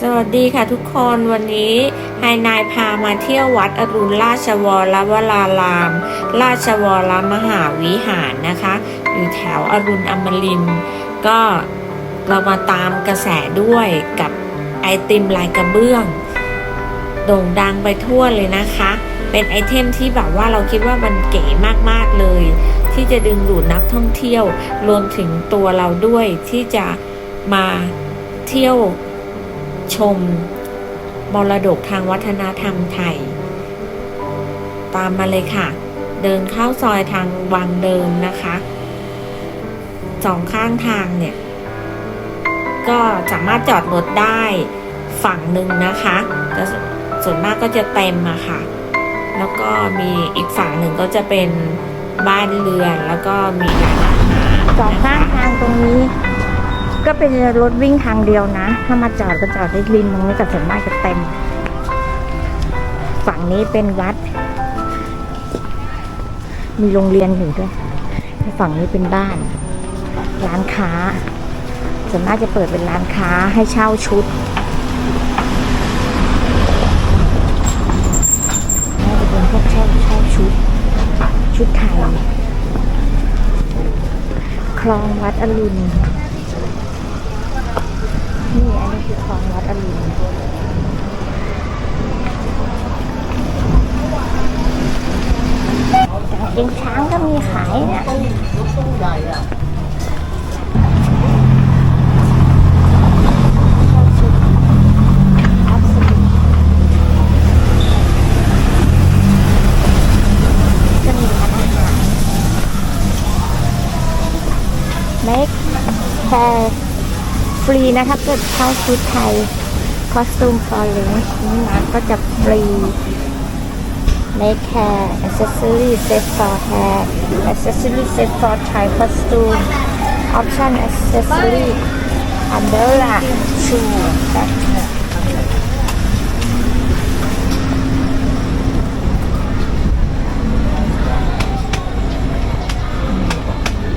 สวัสดีค่ะทุกคนวันนี้ไฮนายพามาเที่ยววัดอรุณราชวรวราราม ราชวรมหาวิหารนะคะ อยู่แถวอรุณอมรินก็เรามาตามกระแสด้วยกับไอติมลายกระเบื้อง โด่งดังไปทั่วเลยนะคะ เป็นไอเทมที่แบบว่าเราคิดว่ามันเก๋มากๆเลย ที่จะดึงดูดนักท่องเที่ยวรวมถึงตัวเราด้วยที่จะมาเที่ยว ชมมรดกทางวัฒนธรรมไทย ตามมาเลยค่ะ เดินเข้าซอยทางวังเดิมนะคะสองข้างทางเนี่ย ก็สามารถจอดรถได้ฝั่งหนึ่งนะคะแต่ส่วนมากก็จะเต็มอะค่ะ แล้วก็มีอีกฝั่งหนึ่งก็จะเป็นบ้านเรือนแล้วก็มีร้านอาหารสองข้างทางตรงนี้ ก็เป็นรถวิ่งทางเดียวนะ ถ้ามาจอดก็จอดได้ริมตรงนี้แต่ส่วนมากจะเต็ม ฝั่งนี้เป็นวัด มีโรงเรียนอยู่ด้วย ฝั่งนี้เป็นบ้าน ร้านค้า ส่วนมากจะเปิดเป็นร้านค้าให้เช่าชุดน่าจะเป็นพวกเช่าเช่าชุด ชุดไทยคลองวัดอรุณ ของวัดอรุณดินช้างก็มีขายนะแม็กแพ ฟรีนะคะเกิดเข้าชุดไทยคอสตูมฟอร์เลนส์นี่นะก็จะฟรีเมคแคร์แอสเซสซอรี่เซฟฟอร์แฮร์แอสเซสซอรี่เซฟฟอร์ไทยคอสตูมออปชั่นแอสเซสซอรี่อันเดอร์ล่ะชูแบ็ค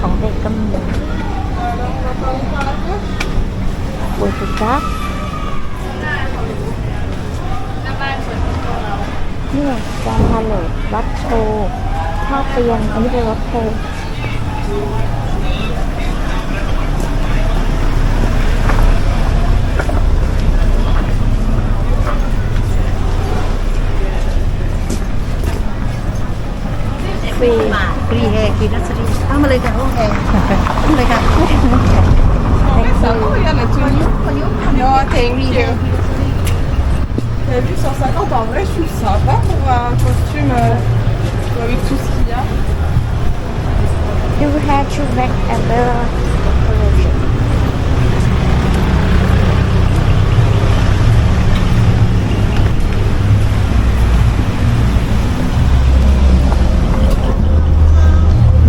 ของเด็กก็มี บุยสุกักนี่ไงจานพาเลตวัดโชว์ท่าเตียนอันนี้เป็นวัดโชว์ฟรีฟรีแฮร์กินนัสรีเข้ามาเลยค่ะห้องแอร์เข้าเลยค่ะ Non, thank you. T'as vu, 150 en vrai, je trouve sympa pour un costume euh, avec tout ce qu'il y a. You have to make a better solution.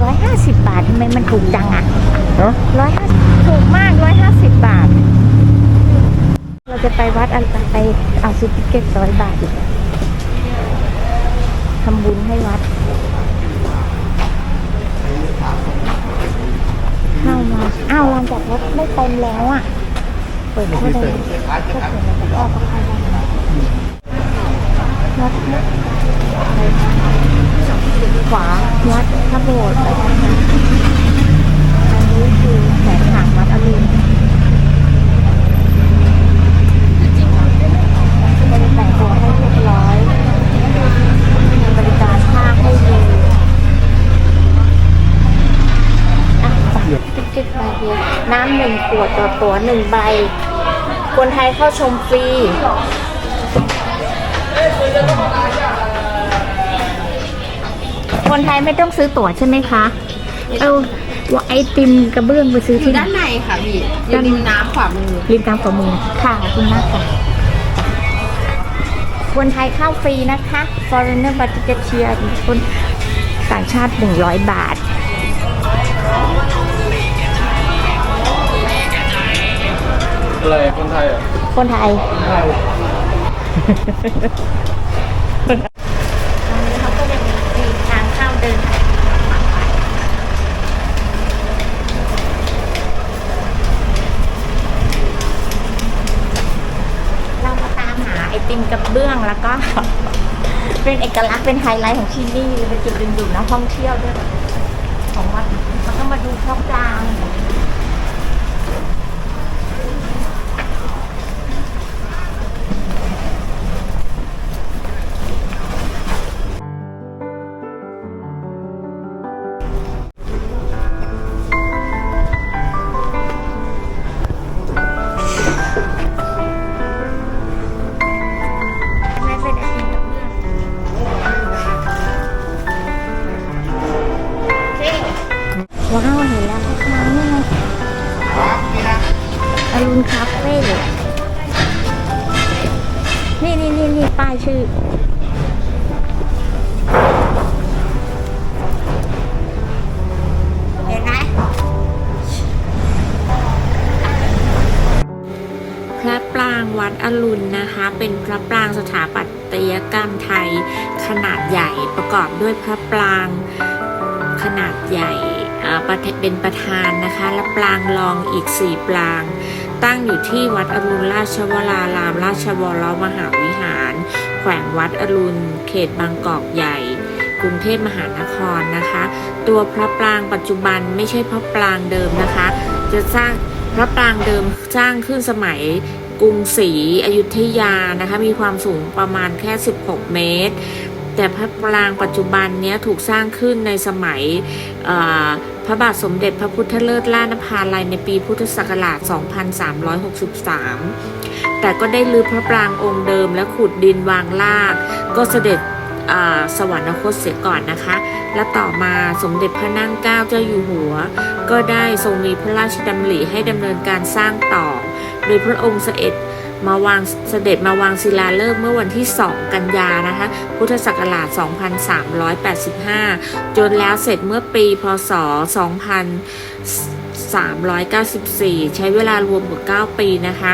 ร้อยห้าสิบบาททำไมมันถูกจังอ่ะร้อยห้าถูก ไปวัดอะไรไปเอาซื้อติเก็ตร้อยบาทอีกทำบุญให้วัดเข้ามาอ้าวลานจอดรถไม่เต็มแล้วอะ เปิดไม่ได้ก็เปิดแล้วก็ออกก็เข้าได้วัดขวาวัดพระโบสถ์ไปทางนั้นอันนี้คือแสงหางวัดอรุณบริแต่งตัวให้เรียบร้อยมีบริการภาคให้ดีอะติ๊กติ๊กมาเดียวน้ำหนึ่งขวดต่อตั๋วหนึ่งใบ คนไทยเข้าชมฟรี คนไทยไม่ต้องซื้อตั๋วใช่ไหมคะ เอาว่าไอติมกระเบื้องไปซื้ออยู่ที่ไหนด้านในค่ะพี่อยู่ริมน้ำขวามือริมตามฝ่ามือค่ะขอบคุณมากค่ะคนไทยเข้าฟรีนะคะ foreigner b u t t i c h e r คนต่างชาติ 100 บาท อะไรคนไทยอะคนไทยเขาก็จะมีทางเข้าเดินเบื้องแล้วก็ เป็นเอกลักษณ์เป็นไฮไลท์ของที่นี่เป็นจุดดึงดูดนักท่องเที่ยวด้วย ของวัดแล้วก็มาดูพระปราง กอบด้วยพระปรางขนาดใหญ่เป็นประธานนะคะ และปรางรองอีก 4 ปราง ตั้งอยู่ที่วัดอรุณราชวราราม ราชวรมหาวิหาร แขวงวัดอรุณ เขตบางกอกใหญ่ กรุงเทพมหานครนะคะ ตัวพระปรางปัจจุบันไม่ใช่พระปรางเดิมนะคะ จะสร้างพระปรางเดิมสร้างขึ้นสมัยกรุงศรีอยุธยานะคะ มีความสูงประมาณแค่ 16 เมตร แต่พระปรางปัจจุบันนี้ถูกสร้างขึ้นในสมัยพระบาทสมเด็จพระพุทธเลิศล่านภาลัยในปีพุทธศักราช 2363 แต่ก็ได้ลือพระปรางองค์เดิมและขุดดินวางราก ก็เสด็จสวรรคตเสียก่อนนะคะ และต่อมาสมเด็จพระนั่งเกล้าเจ้าอยู่หัว ก็ได้ทรงมีพระราชดำริให้ดำเนินการสร้างต่อ โดยพระองค์เสด็จ มาวางเสด็จมาวางศิลาฤกษ์เมื่อวันที่ 2 กันยานะคะพุทธศักราช 2385 จนแล้วเสร็จเมื่อปีพศ 2394 ใช้เวลารวมกว่า9ปีนะคะ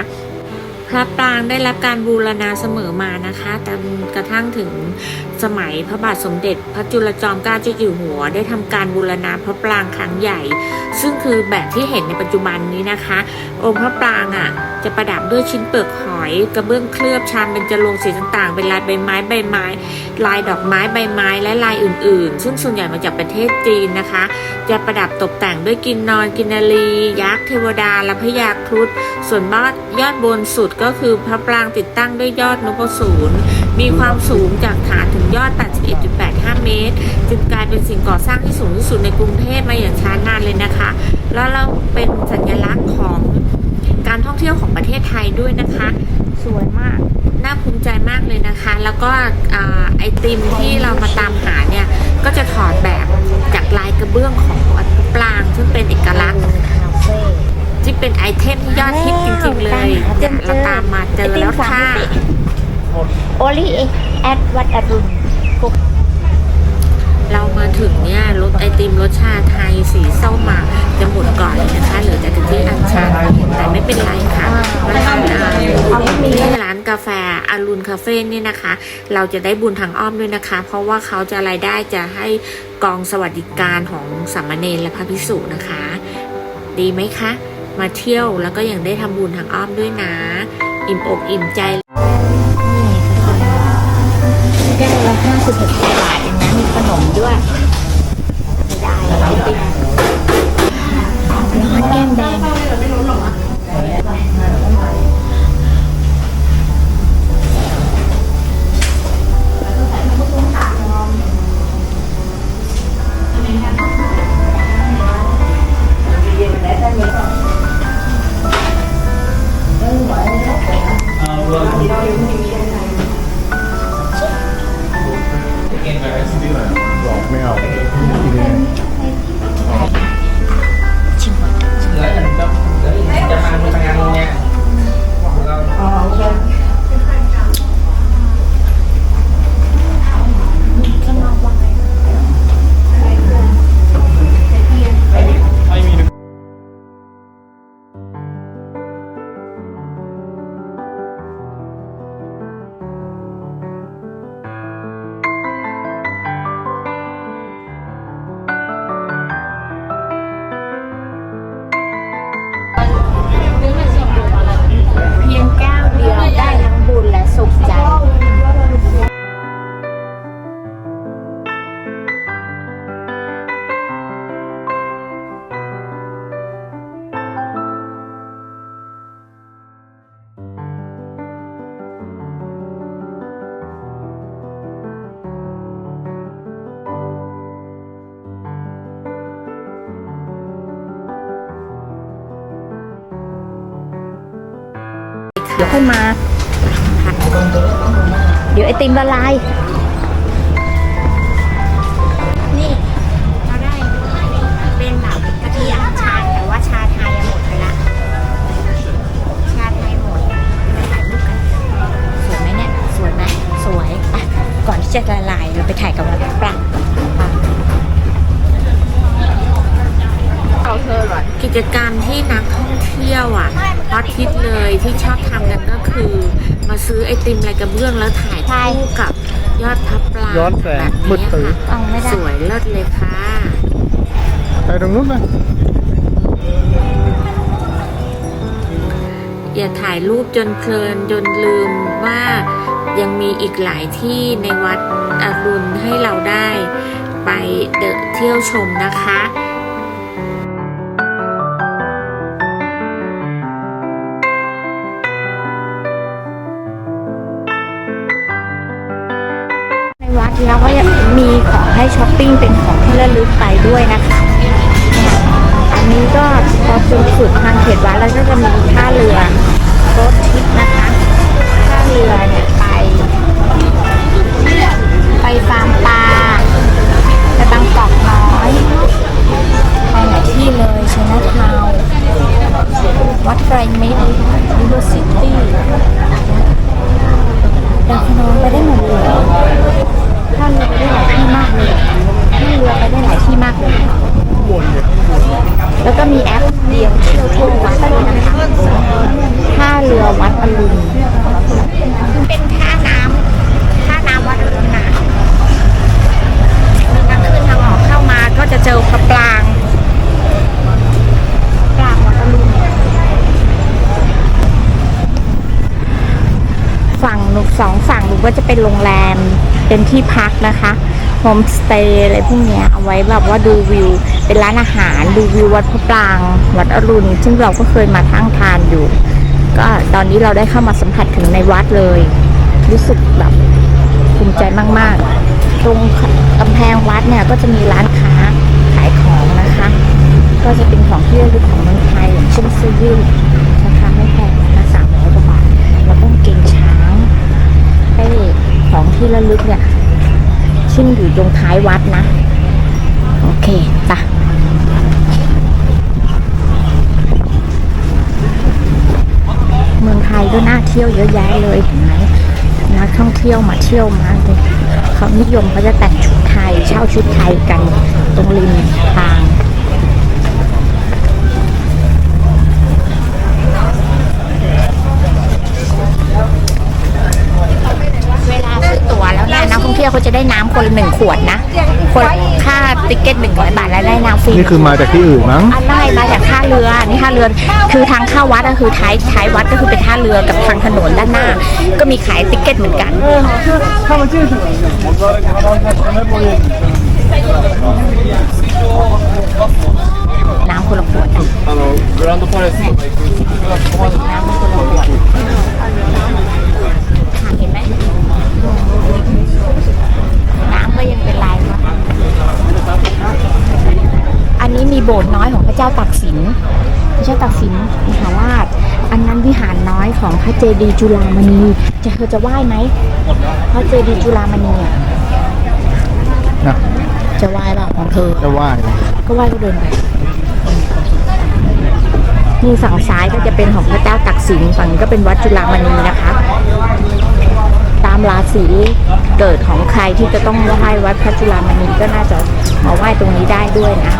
พระปรางได้รับการบูรณาเสมอมานะคะจนกระทั่งถึงสมัยพระบาทสมเด็จ พระจุลจอมเกล้าเจ้าอยู่หัว ได้ทำการบูรณาพระปรางครั้งใหญ่ ซึ่งคือแบบที่เห็นในปัจจุบันนี้นะคะ องค์พระปรางอะ จะประดับด้วยชิ้นเปลือกหอย กระเบื้องเคลือบชามเป็นจรงสีต่างๆ เป็นลายใบไม้ใบไม้ ลายดอกไม้ใบไม้และลายอื่น ๆ ซึ่งส่วนใหญ่มาจากประเทศจีนนะคะ จะประดับตกแต่งด้วยกินนอนกินนารียักษ์เทวดาและพญาครุฑส่วนยอดยอดบนสุดก็คือพระปรางติดตั้งด้วยยอดนพสูรมีความสูงจากฐานถึงยอด 81.85 เมตร จึงกลายเป็นสิ่งก่อสร้างที่สูงที่สุดในกรุงเทพมาอย่างช้านานเลยนะคะ แล้วเราเป็นสัญลักษณ์ของ การท่องเที่ยวของประเทศไทยด้วยนะคะ สวยมาก น่าภูมิใจมากเลยนะคะ แล้วก็ไอติมที่เรามาตามหาเนี่ย ก็จะถอดแบบจากลายกระเบื้องของวัดปราง ซึ่งเป็นเอกลักษณ์ที่เป็นไอเทมยอดฮิตจริงๆเลยเจอเราตามมาเจอแล้วค่ะโอลี่แอดวัดอรุณ เรามาถึงเนี่ยรสไอติมรสชาไทยสีส้มอะจะหมดก่อนเลยนะคะเหลือแต่กะทิอัญชันแต่ไม่เป็นไรค่ะมาทานอาที่ร้านกาแฟอารุณคาเฟ่นี่นะคะ เราจะได้บุญทางอ้อมด้วยนะคะ เพราะว่าเขาจะรายได้จะให้กองสวัสดิการของสามเณรและพระภิกษุนะคะ ดีไหมคะ มาเที่ยวแล้วก็ยังได้ทำบุญทางอ้อมด้วยนะ อิ่มอกอิ่มใจแก้วละห้าสิบหกบาทเองนะ มด้วยไม่ได้ ยวค่อยมา เดี๋ยวไอติมละลาย นี่เราได้เป็นแบบกะทิอัญชันแต่ว่าชาไทยอะหมดไปละชาไทยหมดไปถ่ายรูปกันสวยไหมเนี่ย สวยไหมสวยอะก่อนที่จะละลายเราไปถ่ายกับวัดปรางก่อนอะกิจกรรมที่นักท่องเที่ยวอะฮ อตฮิตเลยที่ชอบทำกันก็คือ มาซื้อไอติมลายกระเบื้องแล้วถ่ายคู่กับยอดพับปลาย้อนแสงแบบมืดนี้ตื้อ ค่ะเอาไม่ได้ สวยเลิศเลยค่ะ ไปตรงนู้นไหมอย่าถ่ายรูปจนเพลินจนลืมว่ายังมีอีกหลายที่ในวัดอรุณให้เราได้ ไปเดนเที่ยวชมนะคะ ช้อปปิ้งเป็นของที่ระลึกไปด้วยนะคะ อันนี้ก็พอจุดสุดทางเขตวัดแล้วก็จะมีท่าเรือรถทิพย์นะคะ ท่าเรือเนี่ยไป ไปฟาร์มปลาไปบางกอกน้อยไปหลายที่เลยชนะทาวน์วัดไตรมิตรยูนิเวอร์ซิตี้ดาวคนองไปได้หมดเลยท่าเรือไปได้หลายที่มากเลยท่าเรือไปได้หลายที่มากเลย แล้วก็มีแอปเดียวเที่ยวทั่ววัดด้วยนะคะท่าเรือวัดอรุณเป็นท่าน้ำท่าน้ำวัดอรุณนะมีทางขึ้นทางออกเข้ามาก็จะเจอพระปรางปรางวัดอรุณฝั่งหนูสองฝั่งหนู ก็จะเป็นโรงแรมเป็นที่พักนะคะโฮมสเตย์อะไรพวกเนี้ยเอาไว้แบบว่าดูวิว เป็นร้านอาหารดูวิววัดพระปราง วัดอรุณ ซึ่งเราก็เคยมาทั้งทานอยู่ ก็ตอนนี้เราได้เข้ามาสัมผัสถึงในวัดเลย รู้สึกแบบภูมิใจมาก ๆ ตรงกำแพงวัดเนี่ยก็จะมีร้านค้าขายของนะคะ ก็จะเป็นของที่ระลึกของเมืองไทยอย่างเช่นเสื้อยืดราคาไม่แพงนะคะสามร้อยกว่าบาท แล้วก็กางเกงช้างไอ้ของ ที่ระลึกเนี่ยชิ้นอยู่ตรงท้ายวัดนะ โอเคปะเมืองไทยก็น่าเที่ยวเยอะแยะเลยเห็นไหมนักท่องเที่ยวมาเที่ยวมากเลยเขานิยมเขาจะแต่งชุดไทยเช่าชุดไทยกันตรงริมทาง ยวเขาจะได้น้ำคนหนึ่งขวดนะ คนค่าติ๊กเก็ตหนึ่งร้อยบาทแล้วได้น้ำฟรี นี่คือมาจากที่อื่นมั้ง อันได้มาจากท่าเรือนี่ท่าเรือ คือทางเข้าวัดก็คือท้ายท้ายวัดก็คือเป็นท่าเรือกับทางถนนด้านหน้า ก็มีขายติ๊กเก็ตเหมือนกัน น้ำคนละขวดอะน้ำคนละขวด อันนี้มีโบสถ์น้อยของพระเจ้าตากสิน พระเจ้าตากสินมหาราช อันนั้นวิหารน้อยของพระเจดีย์จุฬามณี จะเธอจะไหว้ไหมพระเจดีย์จุฬามณีอะนะจะไหว้เปล่าของเธอ จะไหว้ ก็ไหว้ก็เดินไปนี่ฝั่งซ้ายก็จะเป็นของพระเจ้าตักสินฝั่งนี้ก็เป็นวัดจุฬามณีนะคะ ตามราศีเกิดของใครที่จะต้องไหว้วัดพระจุฬามณีก็น่าจะ มาไหว้ตรงนี้ได้ด้วยนะ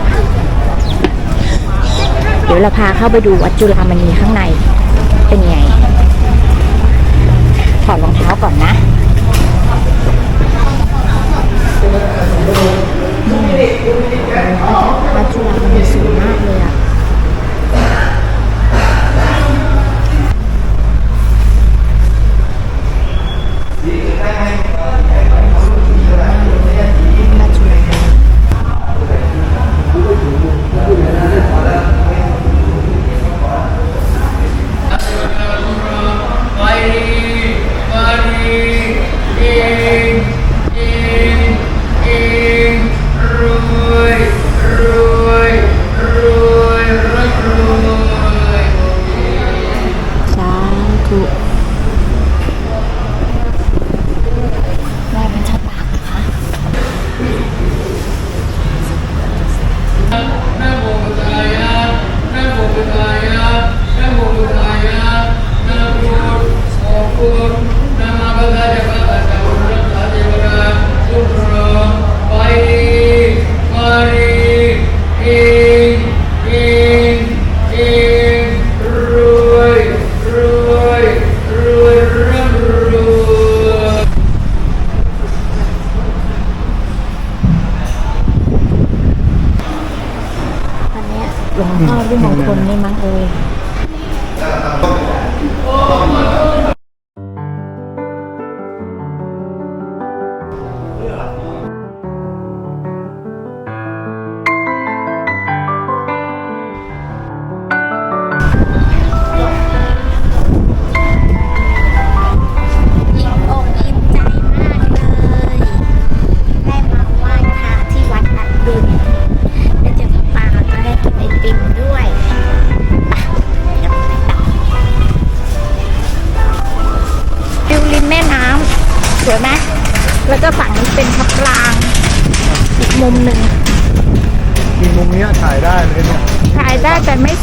เดี๋ยวเราพาเข้าไปดูวัดจุฬามณีข้างใน เป็นไงถอดรองเท้าก่อนนะวัดจุฬามณีสวยมาก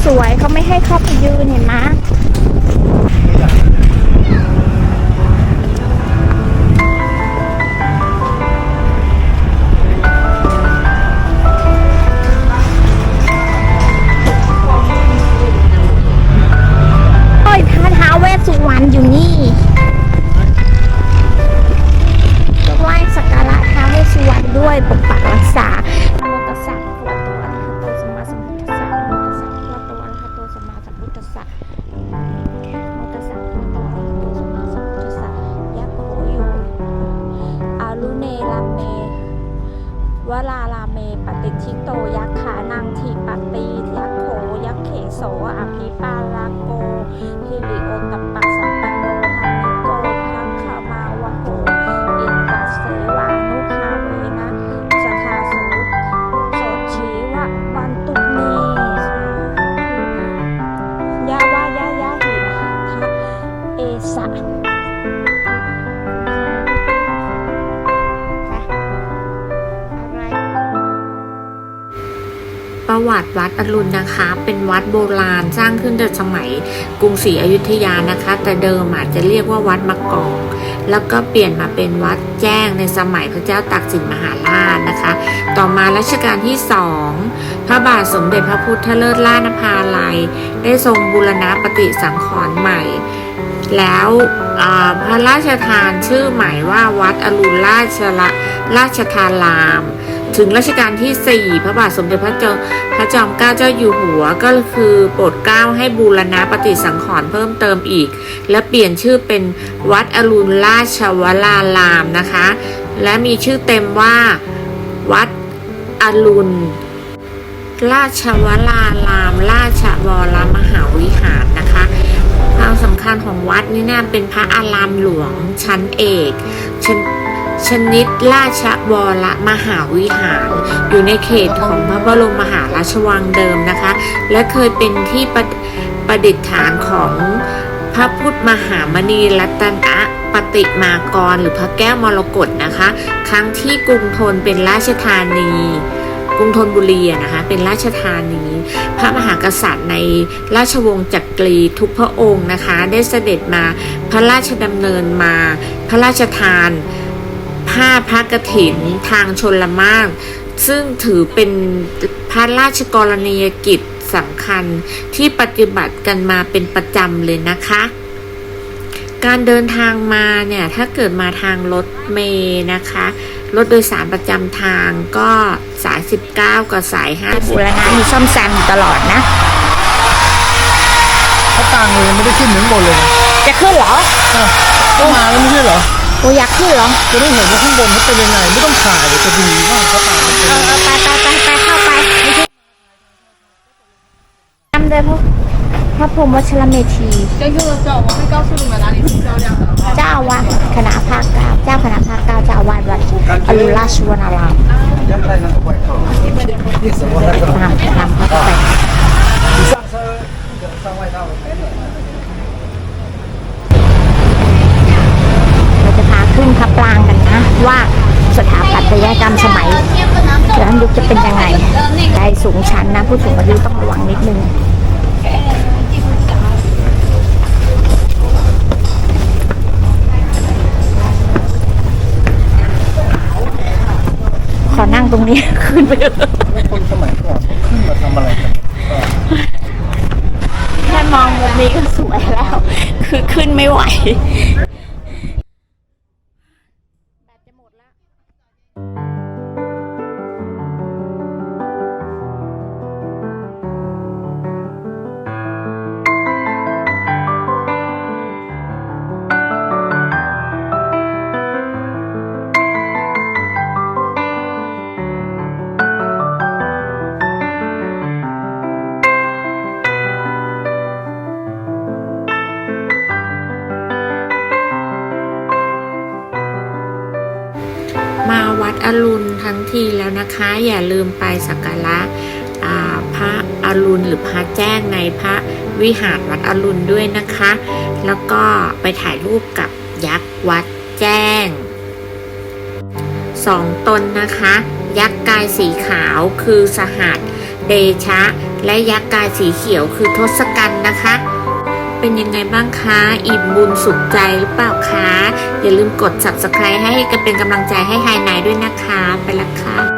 สวยเขาไม่ให้เข้าไปยืนเห็นไหม ประวัติวัดอรุณนะคะ เป็นวัดโบราณสร้างขึ้นในสมัยกรุงศรีอยุธยานะคะ แต่เดิมอาจจะเรียกว่าวัดมะกอกแล้วก็เปลี่ยนมาเป็นวัดแจ้งในสมัยพระเจ้าตากสินมหาราชนะคะ ต่อมารัชกาลที่สองพระบาทสมเด็จพระพุทธเลิศล่านภาลัย ได้ทรงบูรณะปฏิสังขรณ์ใหม่ แล้วพระราชทานชื่อใหม่ว่าวัดอรุณราชละราชทาราม ถึงรัชกาลที่ 4 พระบาทสมเด็จพระจ้าพระจอมเกล้าเจ้าอยู่หัวก็คือโปรดเกล้าให้บูรณะปฏิสังขรณ์เพิ่มเติมอีก และเปลี่ยนชื่อเป็นวัดอรุณราชวรารามนะคะ และมีชื่อเต็มว่าวัดอรุณราชวราราม ราชวรมหาวิหารนะคะความสำคัญของวัดนี่นะเป็นพระอารามหลวงชั้นเอกชน ชนิดราชวรมหาวิหาร อยู่ในเขตของพระบรมมหาราชวังเดิมนะคะ และเคยเป็นที่ประประดิษฐานของพระพุทธมหามณีรัตนะปฏิมากรหรือพระแก้วมรกตนะคะ ครั้งที่กรุงธนเป็นราชธานีกรุงธนบุรีนะคะเป็นราชธานี พระมหากษัตริย์ในราชวงศ์จักรีทุกพระองค์นะคะ ได้เสด็จมาพระราชดำเนินมาพระราชทาน ผ้าพระกฐินทางชนละมาก ซึ่งถือเป็นพระราชกรณียกิจสำคัญที่ปฏิบัติกันมาเป็นประจำเลยนะคะ การเดินทางมาเนี่ยถ้าเกิดมาทางรถเมย์นะคะรถโดยสารประจำทางก็สาย 19 กับสายบูรณะมีซ่อมแซมอยู่ตลอดนะเขาตังเลยไม่ได้ขึ้นถึงบนเลยนะจะขึ้นเหรอก็มาแล้วไม่ใช่เหรอ โออยากขึ้นเหรอ จะได้เห็นว่าข้างบนเขาเป็นยังไง ไม่ต้องถ่ายเดี๋ยวจะดีว่าเขาตังมันเป็น เออเออไปไปไปไปเข้าไปไม่ใช่จำเลยพระพระพรหมวัชรเมธี 先 Q 的时候，我会告诉你们哪里是漂亮的。 เจ้าอาวาสคณะภาคเก้าเจ้าคณะภาคเก้าเจ้าอาวาสวัดอรุณราชวรารามนำนำเข้าไปเรา นทับลางกันนะว่าสถาปัตยกรรมสมัยย้อนยุคจะเป็นยังไงไใจสูงชันนะ ผู้สูงอายุต้องระวังนิดนึงขอนั่งตรงนี้ขึ้นไปคนสมัยก่อนขึ้นมาทำอะไรกันแค่มองมุมนี้ก็สวยแล้ว คือขึ้นไม่ไหว รุณทั้งทีแล้วนะคะ อย่าลืมไปสักการะพระอรุณหรือพระแจ้งในพระวิหารวัดอรุณด้วยนะคะ แล้วก็ไปถ่ายรูปกับยักษ์วัดแจ้งสองตนนะคะ ยักษ์กายสีขาวคือสหัสเดชะ และยักษ์กายสีเขียวคือทศกัณฐ์นะคะ เป็นยังไงบ้างคะ อิ่มบุญสุขใจหรือเปล่าคะ อย่าลืมกด subscribe ให้กันเป็นกำลังใจให้ไฮไนด้วยนะคะ ไปละค่ะ